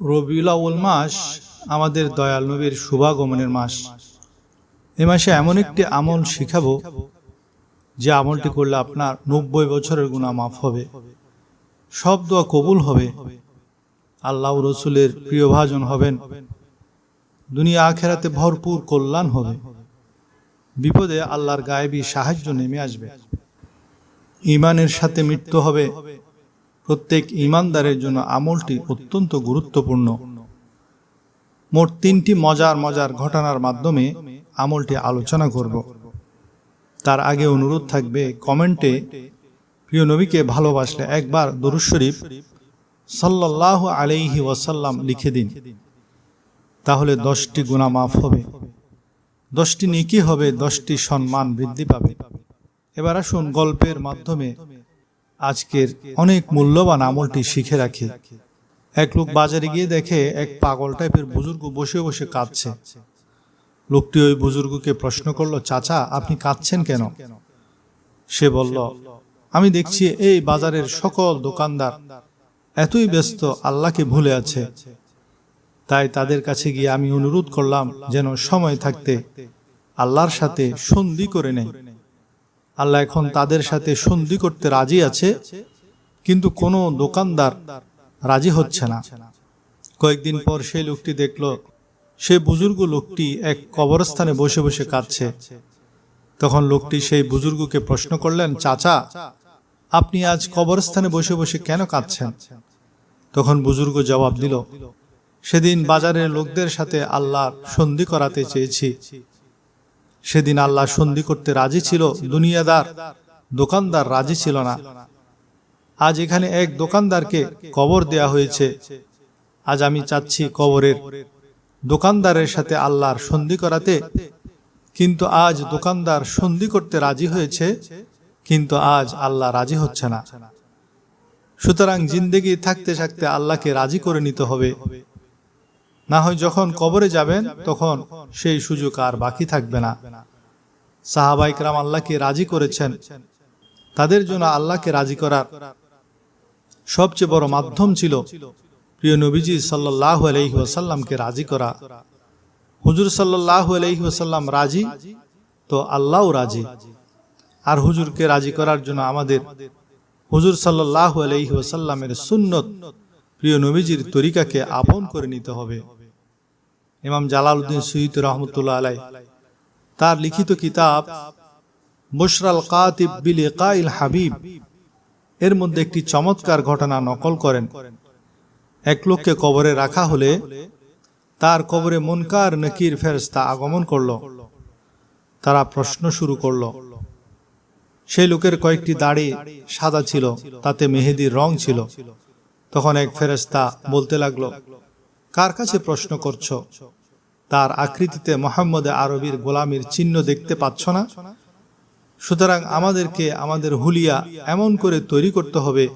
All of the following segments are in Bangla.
রবিউল আউ্ল মাস আমাদের দয়াল নবীর শুভাগমনের মাস। এ মাসে এমন একটি আমল শিখাবো যে আমলটি করলে আপনার নব্বই বছরের গুণা মাফ হবে, সব দোয়া কবুল হবে, আল্লাহ রসুলের প্রিয়ভাজন হবেন, দুনিয়া আখেরাতে ভরপুর কল্যাণ হবে, বিপদে আল্লাহর গায়েবী সাহায্য নেমে আসবে ইমানের সাথে মৃত্যু হবে প্রত্যেক ইমানদারের জন্য আমলটি অত্যন্ত গুরুত্বপূর্ণ। মোট তিনটি মজার মজার ঘটনার মাধ্যমে আমলটি আলোচনা করব। তার আগে অনুরোধ থাকবে কমেন্টে, প্রিয় নবীকে ভালোবাসলে একবার দরুদ শরীফ সাল্লাহ আলাইহি ওয়াসাল্লাম লিখে দিন। তাহলে দশটি গুণা মাফ হবে, দশটি নেকি হবে, দশটি সম্মান বৃদ্ধি পাবে। এবার আসুন গল্পের মাধ্যমে আজকের অনেক মূল্যবান আমলটি শিখে রাখি। এক লোক বাজারে গিয়ে দেখে এক পাগল টাইপের বুজুর্গ বসে বসে কাঁদছে। লোকটি ওই বুজুর্গকে প্রশ্ন করল, চাচা, আপনি কাঁদছেন কেন? সে বলল, আমি দেখছি এই বাজারের সকল দোকানদার এতই ব্যস্ত, আল্লাহকে ভুলে আছে। তাই তাদের কাছে গিয়ে আমি অনুরোধ করলাম যেন সময় থাকতে আল্লাহর সাথে সন্ধি করে নেয়। আল্লাহ এখন তাদের সাথে সন্ধি করতে রাজি আছে, কিন্তু কোনো দোকানদার রাজি হচ্ছে না। কয়েকদিন পর সেই লোকটি দেখল, সে বুজুর্গ লোকটি এক কবরস্থানে বসে বসে কাঁদছে। তখন লোকটি সেই বুজুর্গকে প্রশ্ন করলেন, চাচা, আপনি আজ কবরস্থানে বসে বসে কেন কাঁদছেন? তখন বুজুর্গ জবাব দিল, সেদিন বাজারের লোকদের সাথে আল্লাহর সন্ধি করাতে চেয়েছি। সেদিন আল্লাহ সন্ধি করতে রাজি ছিল, দুনিয়াদার দোকানদার রাজি ছিল না। আজ এখানে এক দোকানদারকে কবর দেয়া হয়েছে। আজ আমি চাচ্ছি কবরের দোকানদারের সাথে আল্লাহর সন্ধি করাতে। কিন্তু আজ দোকানদার সন্ধি করতে রাজি হয়েছে, কিন্তু আজ আল্লাহ রাজি হচ্ছে না। সুতরাং জিন্দেগি থাকতে থাকতে আল্লাহকে রাজি করে নিতে হবে। না হয় যখন কবরে যাবেন, তখন সেই সুযোগ আর বাকি থাকবে না। সাহাবাই সাহাবাইকরাম আল্লাহকে রাজি করেছেন। তাদের জন্য আল্লাহকে রাজি করার সবচেয়ে বড় মাধ্যম ছিল প্রিয় নবীজি সাল্লাহ আলহি ওয়াসাল্লামকে রাজি করা। হুজুর সাল্লাহ আলহি ওয়াসাল্লাম রাজি, তো আল্লাহও রাজি। আর হুজুরকে রাজি করার জন্য আমাদের হুজুর সাল্লাহ আলহি ওয়াসাল্লামের সুন্নত প্রিয় নবীজির তরিকাকে আপন করে নিতে হবে। ইমাম জালালউদ্দিন সৈয়দ রহমতুল্লাহ আলাই তার লিখিত কিতাব মুশরাল কাতিব বিল কাইল হাবিব। এর মধ্যে একটি চমৎকার ঘটনা নকল করেন। এক লোককে কবরে রাখা হলে তার কবরে মনকার নকির ফেরস্তা আগমন করল। তারা প্রশ্ন শুরু করল। সেই লোকের কয়েকটি দাড়ি সাদা ছিল, তাতে মেহেদির রং ছিল। তখন এক ফেরস্তা বলতে লাগল কার কাছে প্রশ্ন করছ? তার আকৃতিতে মোহাম্মদ আরবির গোলামির চিহ্ন দেখতে পাচ্ছ না? সুতরাং আমাদেরকে আমাদের হুলিয়া এমন করে তৈরি করতে হবে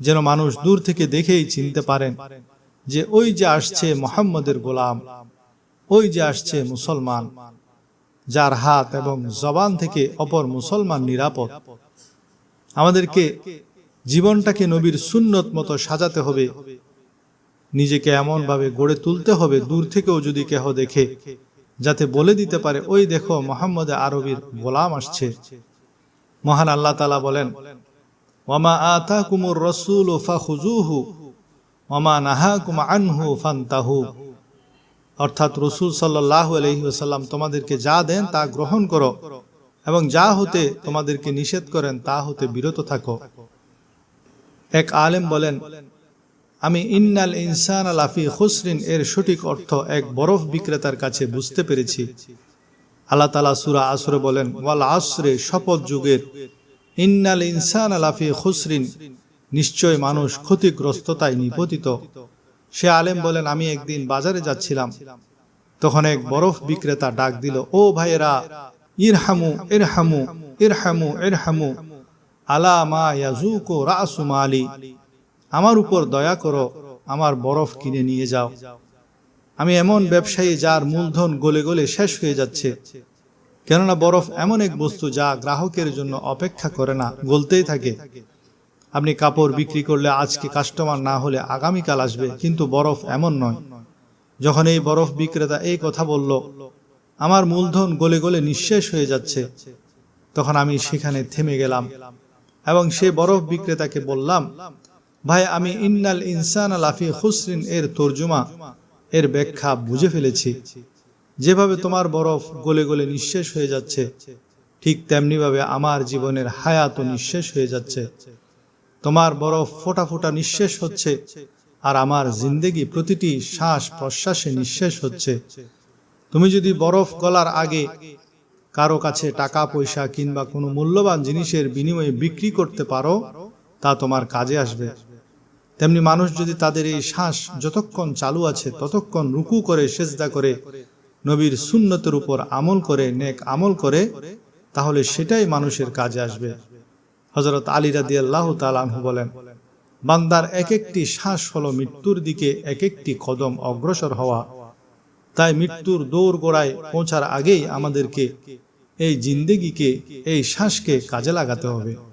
যেন মানুষ দূর থেকে দেখেই চিনতে পারেন যে ওই যে আসছে মোহাম্মদের গোলাম, ওই যে আসছে মুসলমান, যার হাত এবং জবান থেকে অপর মুসলমান নিরাপদ। আমাদেরকে জীবনটাকে নবীর সুন্নত মতো সাজাতে হবে নিজেকে এমনভাবে গড়ে তুলতে হবে, দূর থেকেও যদি কেহ দেখে, যাতে বলে দিতে পারে, ওই দেখো, মোহাম্মদ আরবির গোলাম আসছে। মহান আল্লাহ তালা বলেন ওমা আতা কুমুর রসুল ও ফা খুজুহু ওমা নাহা কুমা আনহু ফান্তাহু। অর্থাৎ রসুল সাল্লাহ আলহিহাসাল্লাম তোমাদেরকে যা দেন তা গ্রহণ করো এবং যা হতে তোমাদেরকে নিষেধ করেন তা হতে বিরত থাকো। এক আলেম বলেন আমি ইন্নাল ইনসান আলাফি খুসরিন, এর সঠিক অর্থ এক বরফ বিক্রেতার কাছে বুঝতে পেরেছি। আল্লাহ তালা সুরা আসরে বলেন, ওয়াল আসরে, শপথ যুগের। ইন্নাল ইনসান আলাফি খুসরিন, নিশ্চয় মানুষ ক্ষতিগ্রস্ততায় নিপতিত। সে আলেম বলেন, আমি একদিন বাজারে যাচ্ছিলাম। তখন এক বরফ বিক্রেতা ডাক দিল, ও ভাইয়েরা, ইরহামু ইরহামু ইরহামু ইরহামু। আলা মা ইয়াজুকো রাসু মালি? আমার উপর দয়া করো, আমার বরফ কিনে নিয়ে যাও। আমি এমন ব্যবসায়ী যার মূলধন গলে গলে শেষ হয়ে যাচ্ছে। কেননা বরফ এমন এক বস্তু যা গ্রাহকের জন্য অপেক্ষা করে না, গলতেই থাকে। আপনি কাপড় বিক্রি করলে আজকে কাস্টমার না হলে আগামীকাল আসবে, কিন্তু বরফ এমন নয়। যখন এই বরফ বিক্রেতা এই কথা বলল, আমার মূলধন গলে গলে নিঃশেষ হয়ে যাচ্ছে। তখন আমি সেখানে থেমে গেলাম এবং সে বরফ বিক্রেতাকে বললাম ভাই, আমি ইন্নাল ইনসান লাফি হুসরিন এর তর্জুমা, এর ব্যাখ্যা বুঝে ফেলেছি। যেভাবে তোমার বরফ গলে গলে নিঃশেষ হয়ে যাচ্ছে, ঠিক তেমনিভাবে আমার জীবনের হায়াত নিঃশেষ হয়ে যাচ্ছে। তোমার বরফ ফোটা ফোটা নিঃশেষ হচ্ছে, আর আমার জিন্দেগি প্রতিটি শ্বাস প্রশ্বাসে নিঃশেষ হচ্ছে। তুমি যদি বরফ গলার আগে কারও কাছে টাকা, পয়সা কিংবা কোনো মূল্যবান জিনিসের বিনিময়ে বিক্রি করতে পারো, তা তোমার কাজে আসবে। তেমনি মানুষ যদি তাদের এই শ্বাস যতক্ষণ চালু আছে, ততক্ষণ রুকু করে, সেজদা করে, নবীর সুন্নতের উপর আমল করে, নেক আমল করে, তাহলে সেটাই মানুষের কাজে আসবে। হজরত আলী রাদি আল্লাহ তালানহু বলেন, বান্দার এক একটি শ্বাস হলো মৃত্যুর দিকে এক একটি কদম অগ্রসর হওয়া। তাই মৃত্যুর দৌড় গোড়ায় পৌঁছার আগেই আমাদেরকে এই জিন্দেগিকে, এই শ্বাসকে কাজে লাগাতে হবে।